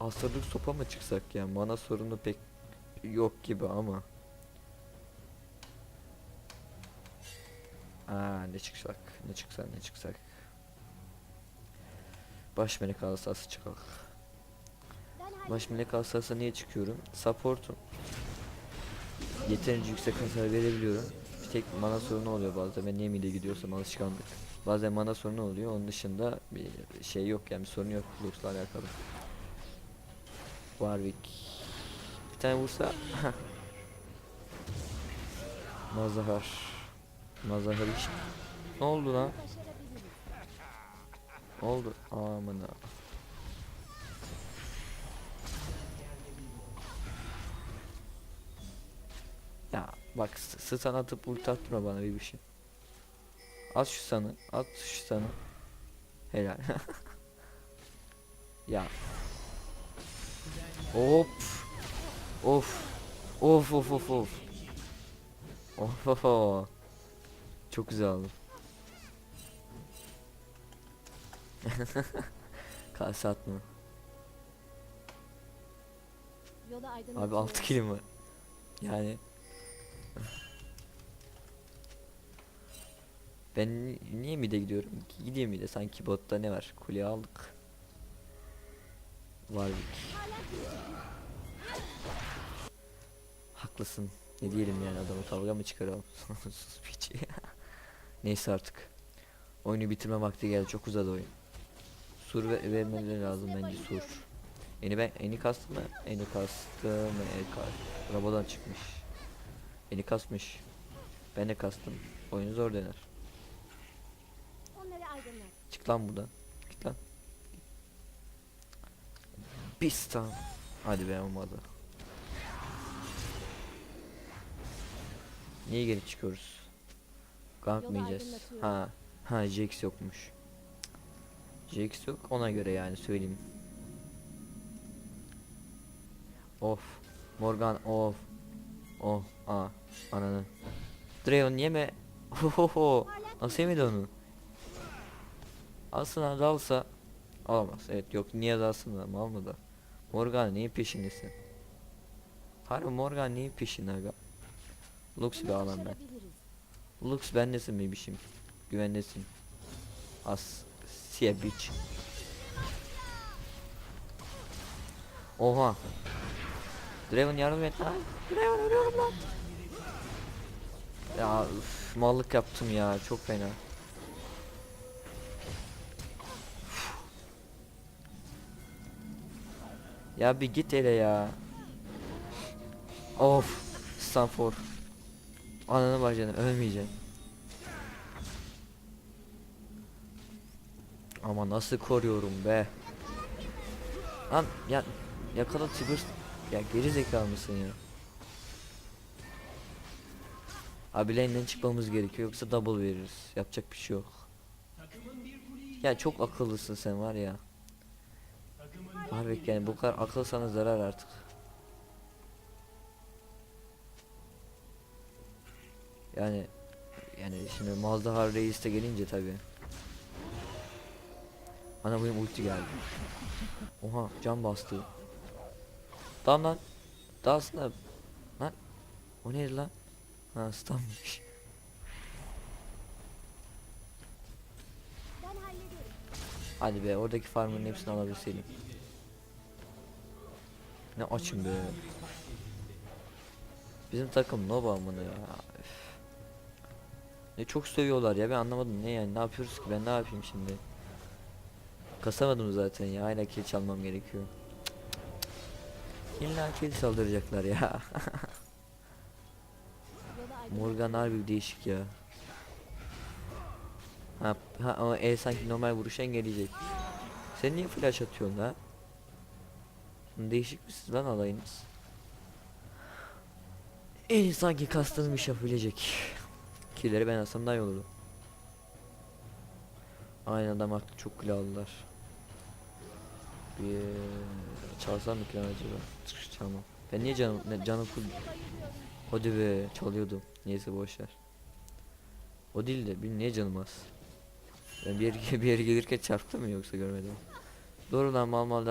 asırlık sopa mı çıksak ya? Mana sorunu pek yok gibi ama. Aa ne çıksak? Ne çıksak ne çıksak? Baş melek asası çıkak. Baş melek asası niye çıkıyorum? Support'um. Yeterince yüksek hasar verebiliyorum. Bir tek mana sorunu oluyor bazen. Ben niye mide gidiyorsam alışkanlık. Bazen mana sorunu oluyor. Onun dışında bir şey yok yani bir sorun yok Lux'la alakalı. Warwick. Bir tane vursa. Mazahar. Mazahar hiç. Ne oldu lan? Ne oldu? Amına. Ya bak stun atıp ulti attırma bana bir bir şey. At şu sanı, at şu sanı. Helal. ya. Hop. Of. Of of of of. Of of of. Çok güzel oldu. Kase atma. Abi 6 kilim var. Yani Ben ni- niye mide gidiyorum? Gideyim mide sanki botta ne var? Kule aldık. Warwick. Haklısın. Ne diyelim yani adamı kavga mı çıkaralım? Sus piçi. Neyse artık. Oyunu bitirme vakti geldi. Çok uzadı oyun. Sur ve vermeleri lazım bence sur. Eni ben eni kastım mı? Eni kastım mı? Eni. Rabodan çıkmış. Eni kasmış. Ben de kastım. Oyun zor dener. Çık lan buradan. Git lan. Pistan. Hadi be olmadı. Niye geri çıkıyoruz? Gank mı yiyeceğiz? Ha. Ha Jax yokmuş. Jax yok ona göre yani söyleyeyim. Of. Morgan of. Oh. Aa. Ananı. Draven yeme. Ohoho. Nasıl yemedi onu? Aslında dalsa alamaz. Evet yok niye dalsın da mal mı da? Morgan neyin peşindesin? Harbi Morgan neyin peşinde aga? Lux Bunu alan ben. Lux bendesin bebişim. Güvendesin. As siye bitch. Oha. Draven yardım et lan. Draven ölüyorum lan. Ya üf, mallık yaptım ya çok fena. Ya bir git hele ya. Of. Stanford. Ananı bacını ölmeyeceksin. Ama nasıl koruyorum be. Lan ya yakala Tigers. Ya geri zekalı mısın ya? Abi lane'den çıkmamız gerekiyor yoksa double veririz. Yapacak bir şey yok. Ya çok akıllısın sen var ya. Harbi yani bu kadar akıl sana zarar artık. Yani yani şimdi Mazdahar Reis gelince tabi. Ana benim ulti geldi. Oha can bastı. Lan lan. Dalsana. Lan. O neydi lan? Ha stunmış. Hadi be oradaki farmın hepsini alabilseydim. Ne açım be. Bizim takım no amına ya. Üf. Ne çok sövüyorlar ya ben anlamadım ne yani ne yapıyoruz ki ben ne yapayım şimdi. Kasamadım zaten ya hala kill çalmam gerekiyor. İlla kill saldıracaklar ya. Morgan harbi değişik ya. Ha, ha ama E sanki normal vuruş engelleyecek. Sen niye flash atıyorsun la? Değişik misiniz lan alayınız? E sanki kastığım iş yapabilecek. Killeri ben alsam daha iyi olurdu. Aynen adam haklı çok kilo aldılar. Bir çalsam mı kilo acaba? Çıkış çalmam. Ben niye canım ne, canım full Hadi be çalıyordum. Neyse boş ver. O değil de benim niye canım az? Ben bir yere, bir yere gelirken çarptı mı yoksa görmedim. Doğru lan mal mal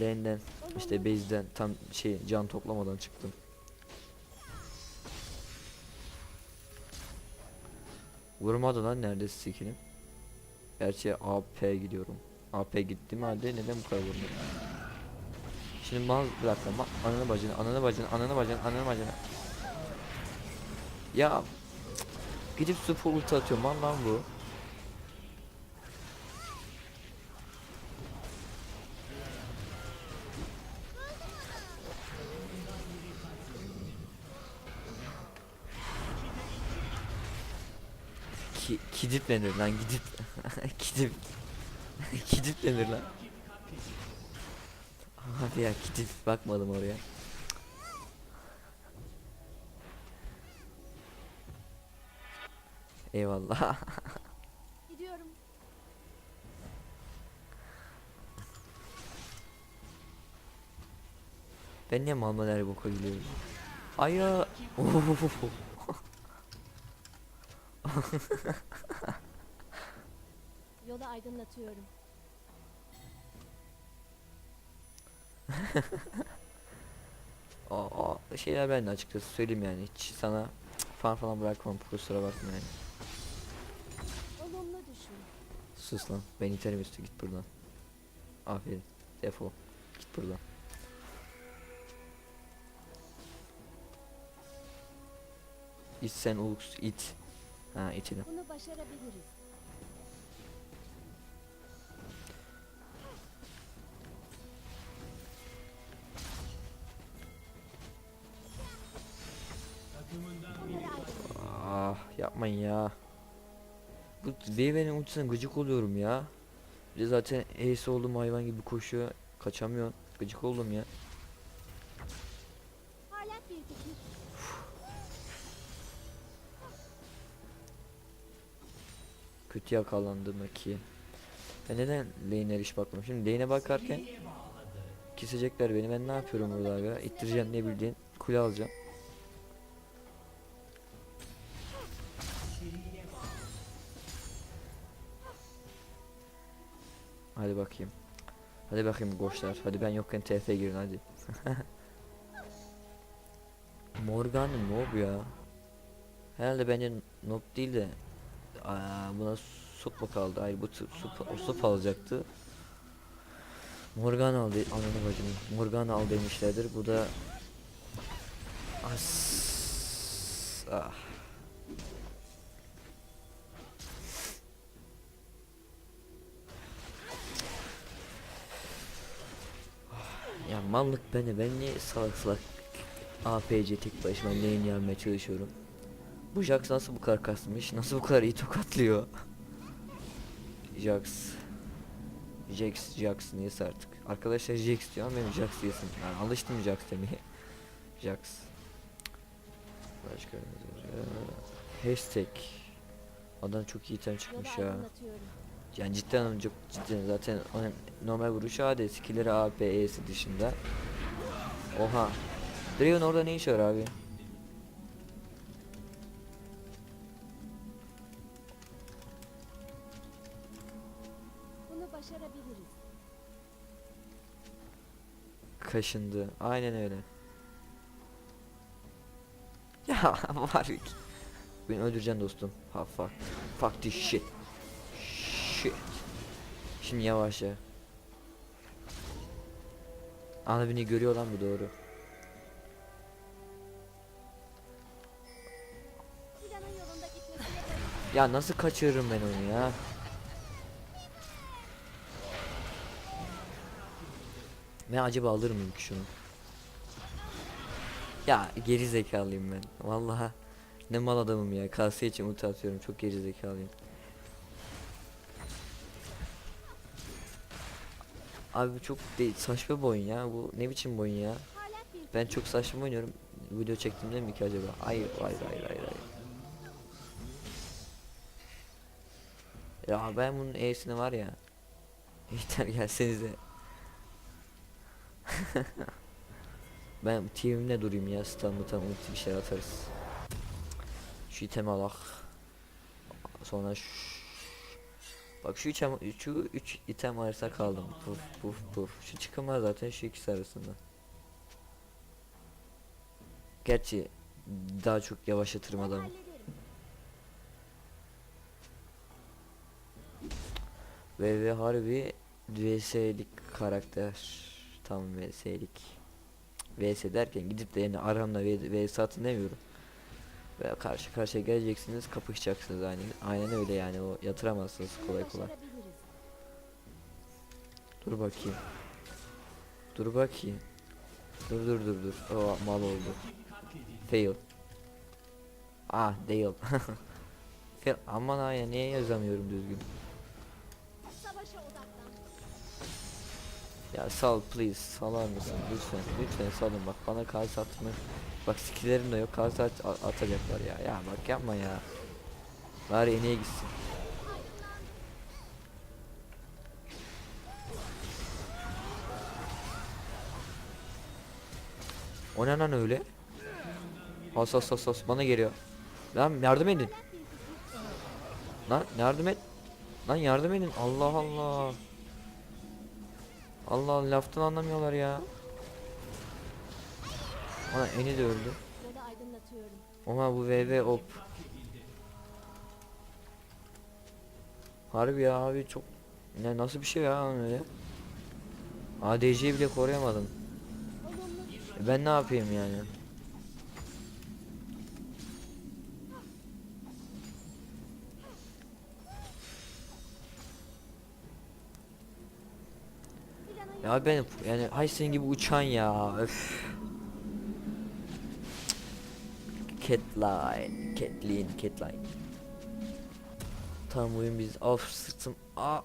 lane'den işte base'den tam şey can toplamadan çıktım. Vurmadı lan neredeyse skill'im. Gerçi AP gidiyorum. AP gittim halde neden bu kadar vurmadı? Şimdi mal dakika ma ananı bacını ananı bacını ananı bacını ananı bacını. Ya gidip sıfır ulti atıyorum lan lan bu. Ki, kidip denir lan gidip. Gidip gidip denir lan. Abi ya gidip bakmadım oraya. Eyvallah. Gidiyorum. Ben niye malman her boka gidiyorum Aya Yolu aydınlatıyorum. Aa, şeyler ben de açıkçası söyleyeyim yani. Hiç sana fan falan bırakmam. Kusura bakma yani. Olumlu düşün. Sus lan. Ben iterim üstü. Git buradan. Aferin. Defol. Git buradan. İt sen Ulux it Ha itelim Bunu başarabiliriz. Ah yapmayın ya. Bu Viven'in ultisine gıcık oluyorum ya. Bir de zaten ace oldum hayvan gibi koşuyor. Kaçamıyorsun Gıcık oldum ya Kötü yakalandım ki. Ben neden lane'e iş bakmam? Şimdi lane'e bakarken kesecekler beni. Ben ne yapıyorum burada aga? İttireceğim ne bildiğin. Kule alacağım. Hadi bakayım. Hadi bakayım koçlar. Hadi ben yokken TF girin hadi. Morgan noob ya. Herhalde bence noob değil de Buna sup mu kaldı? Hayır bu sup, o sup alacaktı. Morgan aldı ananı bacını. Morgan al demişlerdir. Bu da As ah. Ya mallık beni ben niye salak salak APC tek başıma lane yapmaya çalışıyorum. Bu Jax nasıl bu kadar kasmış? Nasıl bu kadar iyi tokatlıyor? Jax. Jax, Jax neyse artık. Arkadaşlar Jax diyor ama benim Jax diyesim. Yani alıştım Jax demeye. Jax. Başka Hashtag. Adam çok iyi item çıkmış ya. Yani cidden çok cidden zaten onun normal vuruşu AD skill'leri AP E'si dışında. Oha. Draven orada ne işi var abi? Kaşındı. Aynen öyle. Ya var ki. Beni öldüreceksin dostum. Ha fuck. Fuck this shit. Shit. Şimdi yavaşça. Ana beni görüyor lan bu doğru. Ya nasıl kaçırırım ben onu ya? Ben acaba alır mıyım ki şunu? Ya geri zekalıyım ben. Vallahi ne mal adamım ya. Kase için ulti atıyorum. Çok geri zekalıyım. Abi çok değil, saçma bir oyun ya. Bu ne biçim bir oyun ya? Ben çok saçma oynuyorum. Video çektiğimde mi ki acaba? Hayır, hayır, hayır, hayır, hayır. Ya ben bunun E'sini var ya. Yeter gelsenize. ben team'imde durayım ya. Stun mutan ulti bir şey atarız. Şu itemi alak. Sonra ş- Bak şu item, şu üç item arasında kaldım. Puf puf puf. Şu çıkımlar zaten şu ikisi arasında. Gerçi daha çok yavaşlatırım adamı. ve harbi VS'lik karakter. Tam VS'lik. VS derken gidip de yani aramla VS atın demiyorum. Ve karşı karşıya geleceksiniz kapışacaksınız aynen. Aynen öyle yani o yatıramazsınız kolay kolay. Dur bakayım. Dur bakayım. Dur dur dur dur. O mal oldu. Fail. Ah değil. Fail. Aman ha niye yazamıyorum düzgün. Ya sal please salar mısın? Lütfen lütfen salın. Bak bana kalsa atma. Bak skillerim de yok. Kalsa at, atacaklar ya. Ya bak yapma ya. Bari en iyi gitsin. O ne lan öyle? As as as as bana geliyor. Lan yardım edin. Lan yardım et. Lan yardım edin. Allah Allah Allah Allah laftan anlamıyorlar ya. Ana eni de öldü. Ama bu VV op. Harbi ya abi çok ne nasıl bir şey ya öyle. ADC'yi bile koruyamadım. E ben ne yapayım yani? Ya ben yani hay senin gibi uçan ya. Öf. Catline, Catlin, Catline. Tam oyun biz of sırtım. Aa.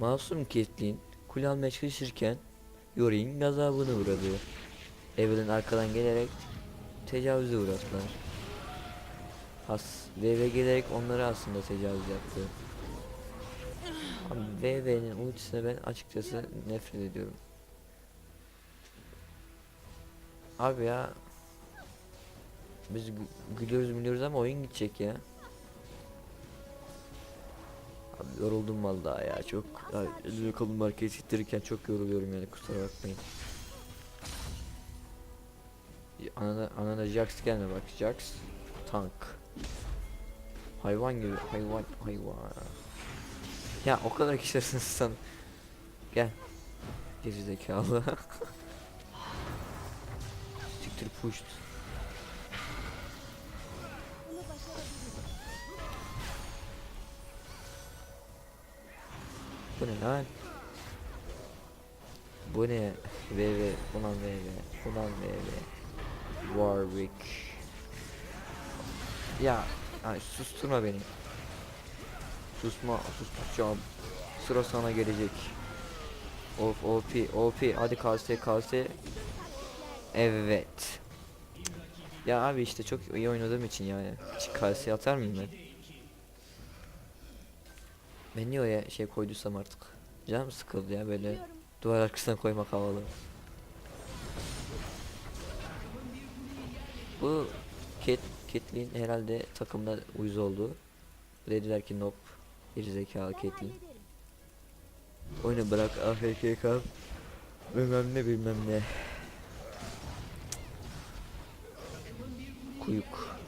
Masum Caitlyn kule almaya çalışırken Yori'nin gazabına uğradı. Evelyn arkadan gelerek tecavüze uğrattılar. Has VV gelerek onları aslında tecavüz yaptı. Abi VV'nin ultisine ben açıkçası nefret ediyorum. Abi ya biz gü- gülüyoruz gülüyoruz ama oyun gidecek ya. Abi yoruldum vallahi ya çok abi, elimi kolumu markaya ittirirken çok yoruluyorum yani kusura bakmayın. Anana, anana Jax gelme bak Jax tank. Hayvan gibi hayvan hayvan. Ya o kadar kişisin sen. Gel. Geri zekalı. Siktir başarabiliriz. Bu ne lan? Bu ne? VV, ulan VV, ulan VV. Warwick. Ya, ay susturma beni. Susma, susturacağım. Sıra sana gelecek. Of OP, OP. Hadi KS, KS. Evet. Ya abi işte çok iyi oynadığım için yani. Hiç KS atar mıyım ben? Ben niye oraya şey koyduysam artık. Canım sıkıldı ya böyle duvar arkasına koymak havalı. Bu Cat, Caitlyn herhalde takımda uyuz oldu. Dediler ki nope. Gerizekalı Ben Caitlyn. hallederim. Oyunu bırak AFK kal. Bilmem ne bilmem ne. Kuyuk.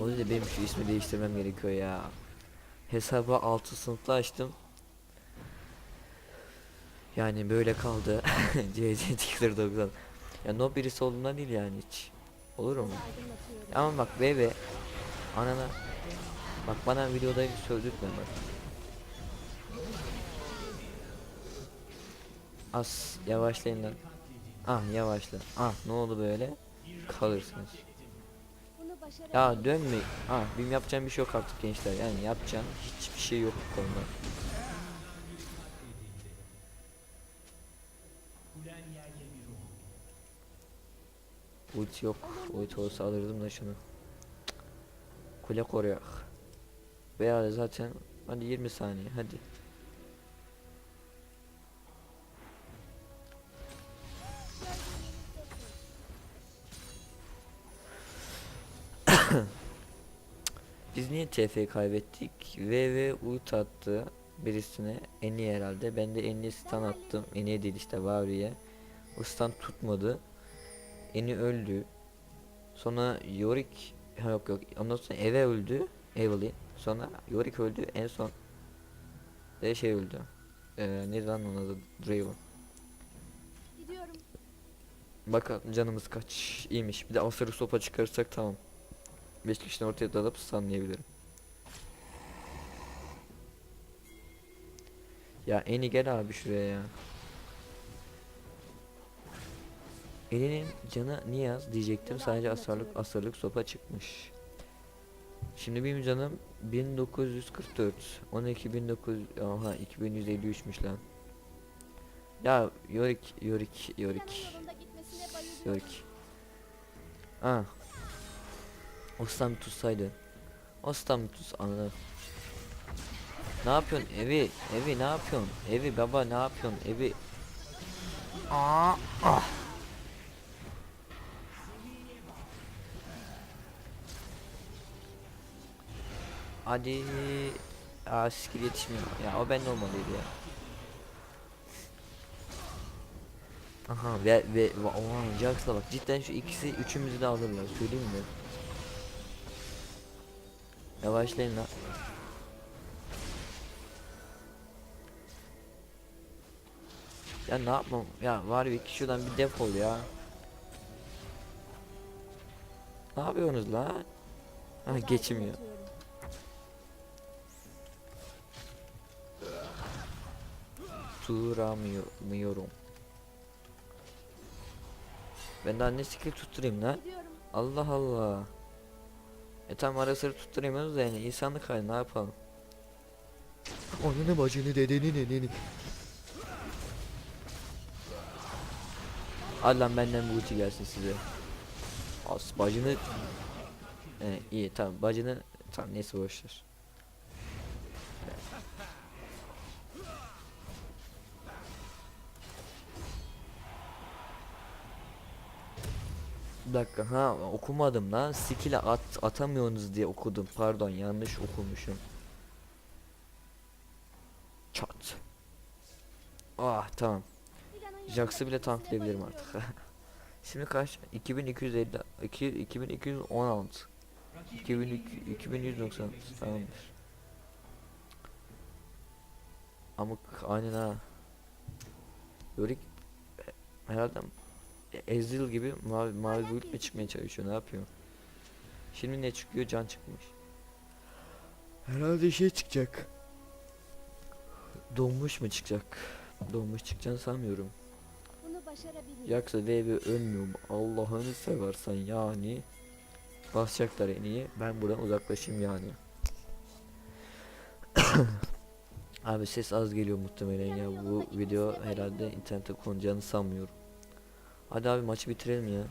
O yüzden benim şu ismi değiştirmem gerekiyor ya. Hesabı 6 sınıfta açtım. Yani böyle kaldı. CC Tickler 90. Ya no birisi olduğundan değil yani hiç. Olur mu? Ama bak bebe anana bak bana videoda sövdürtme bak. Az yavaşlayın lan. Ah yavaşla. Ah ne oldu böyle? Kalırsınız. Ya dönme. Ah benim yapacağım bir şey yok artık gençler. Yani yapacağım hiçbir şey yok bu konuda. Ulti yok. Ulti olsa alırdım da şunu. Kule koruyak. Veya zaten hadi 20 saniye hadi. Biz niye TF kaybettik? VV ult attı birisine. En iyi herhalde. Ben de en iyi stun attım. En iyi değil işte Vari'ye. O stun tutmadı. Eni öldü. Sonra Yorick ha yok yok. Ondan sonra Eve öldü. Evelyn. Sonra Yorick öldü. En son de şey öldü. Ee, ne lan onun adı? Draven. Gidiyorum. Bakalım canımız kaç. İyiymiş. Bir de Aferus sopa çıkarırsak tamam. 5 kişinin ortaya dalıp stunlayabilirim. Ya Eni gel abi şuraya ya. Eni'nin canı niye az diyecektim. Sadece asarlık asarlık sopa çıkmış. Şimdi benim canım 1944. 12 19 aha 2153'müş lan. Ya yolunda gitmesine bayılıyorum. Yorick. Ah. Ostam tutsaydı. Ostam bir tut ananı. Ne yapıyorsun evi? Evi ne yapıyorsun? Evi baba ne yapıyorsun? Evi. Aa, ah. Hadi. Aa skill yetişmiyor. Ya o bende olmalıydı ya. Aha ve ve oha Jax'la bak cidden şu ikisi üçümüzü de alırlar söyleyeyim mi? Yavaşlayın lan. Ya ne yapmam ya var bir şuradan bir defol ya. Ne yapıyorsunuz lan? Ha geçmiyor. Tutturamıyorum. Ben daha ne skill tutturayım lan? Allah Allah. E tam ara sıra tutturamıyoruz da yani insanlık hali ne yapalım? Ananı bacını dedeni neneni. Hadi lan benden bu ulti gelsin size. As bacını e, iyi tamam bacını tamam neyse boşver. Bir dakika ha okumadım lan skill'e at atamıyorsunuz diye okudum pardon yanlış okumuşum. Çat. Ah tamam. Jax'ı bile tanklayabilirim artık. Şimdi kaç? 2250 iki- 2216 2200 2190 tamamdır. Amık aynen ha. E, herhalde e, Ezreal gibi mavi mavi build mi çıkmaya çalışıyor ne yapıyor? Şimdi ne çıkıyor? Can çıkmış. Herhalde şey çıkacak. Donmuş mu çıkacak? Donmuş çıkacağını sanmıyorum. Bunu başarabilirim. Yaksa VV ölmüyor mu? Allah'ını seversen yani. Basacaklar en iyi. Ben buradan uzaklaşayım yani. Abi ses az geliyor muhtemelen ya. Bu video herhalde internete konacağını sanmıyorum. Hadi abi maçı bitirelim ya.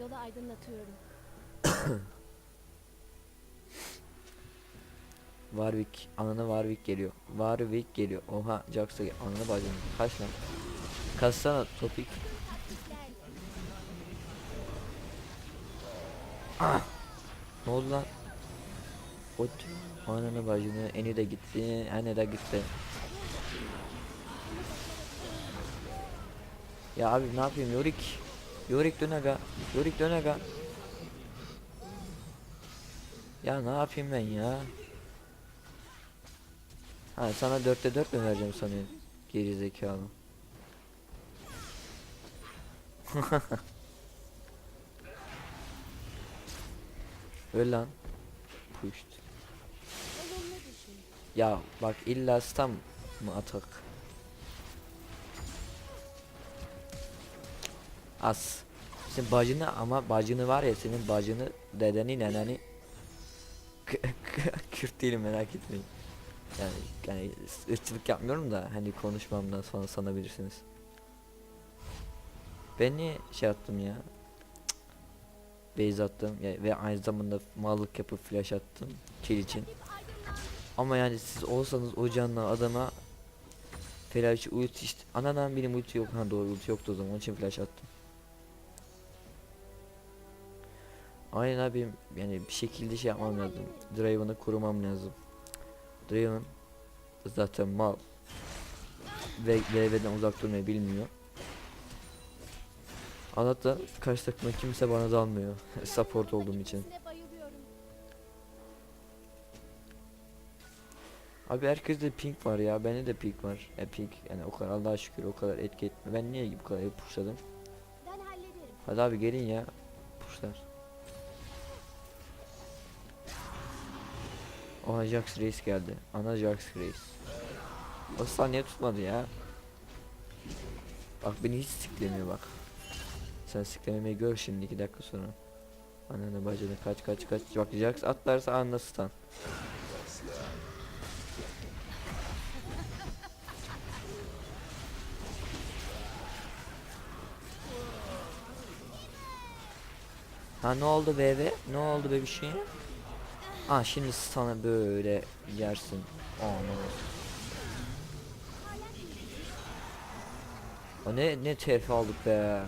Yolu aydınlatıyorum. Warwick, anana Warwick geliyor. Warwick geliyor. Oha, Jax'a gel. Ananı bacını. Kaç lan? Kaçsana topik. Ah! Ne oldu lan? Ot. Ananı bacını. Eni de gitti. Eni de gitti. Ya abi ne yapayım Yorick? Yorick dön aga. Yorick dön aga. Ya ne yapayım ben ya? Ha sana dörtte dört mü vereceğim sanıyorum? Geri zekalı. Öl lan. Pushed. Ya bak illa stam mı atak? Az. Senin bacını ama bacını var ya senin bacını dedeni neneni Kürt değilim merak etmeyin. Yani yani ırkçılık yapmıyorum da hani konuşmamdan sonra sanabilirsiniz. Ben niye şey attım ya? Base attım ya ve aynı zamanda mallık yapıp flash attım kill için. Ama yani siz olsanız o canlı adama Flash ulti işte. Anadan benim ulti yok. Ha doğru ulti yoktu o zaman. Onun için flash attım. Aynen abi yani bir şekilde şey yapmam lazım. Draven'ı korumam lazım. Draven zaten mal. Ve VV'den uzak durmayı bilmiyor. Anlatta karşı takımda kimse bana dalmıyor. Support olduğum için. Abi herkeste pink var ya. Bende de pink var. Ya pink yani o kadar Allah'a şükür o kadar etki etmiyor. Ben niye bu kadar pushladım? Ben hallederim. Hadi abi gelin ya. Pushlar. Oha Jax Reis geldi. Ana Jax Reis. O saniye tutmadı ya. Bak beni hiç siklemiyor bak. Sen siklememeyi gör şimdi 2 dakika sonra. Ananı bacını kaç kaç kaç. Bak Jax atlarsa anla stun. Ha ne oldu bebe? Ne oldu bebişim? Ah şimdi sana böyle yersin. Aman. O ne ne terfi aldık be.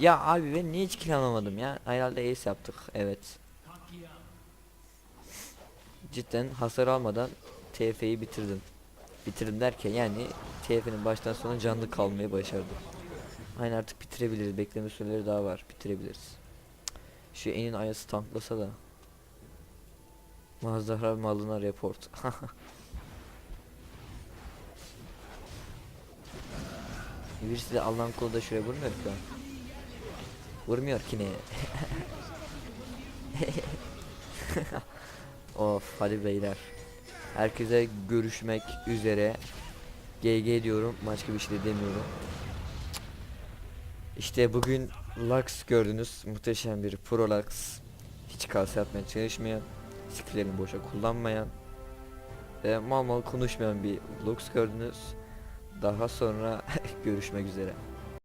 Ya abi ben niye hiç kill alamadım ya? Herhalde ace yaptık. Evet. Cidden hasar almadan TF'yi bitirdim. Bitirdim derken yani TF'nin baştan sona canlı kalmayı başardım. Aynen artık bitirebiliriz. Bekleme süreleri daha var. Bitirebiliriz. Şu enin ayası tanklasa da. Mazdahra malına report. Birisi de Allah'ın kulu da şuraya vurmuyor ki. Vurmuyor ki ne? of hadi beyler. Herkese görüşmek üzere. GG diyorum. Başka bir şey de demiyorum. İşte bugün Lux gördünüz. Muhteşem bir Pro Lux. Hiç kase atmaya çalışmayan, skillerini boşa kullanmayan ve mal mal konuşmayan bir Lux gördünüz. Daha sonra görüşmek üzere.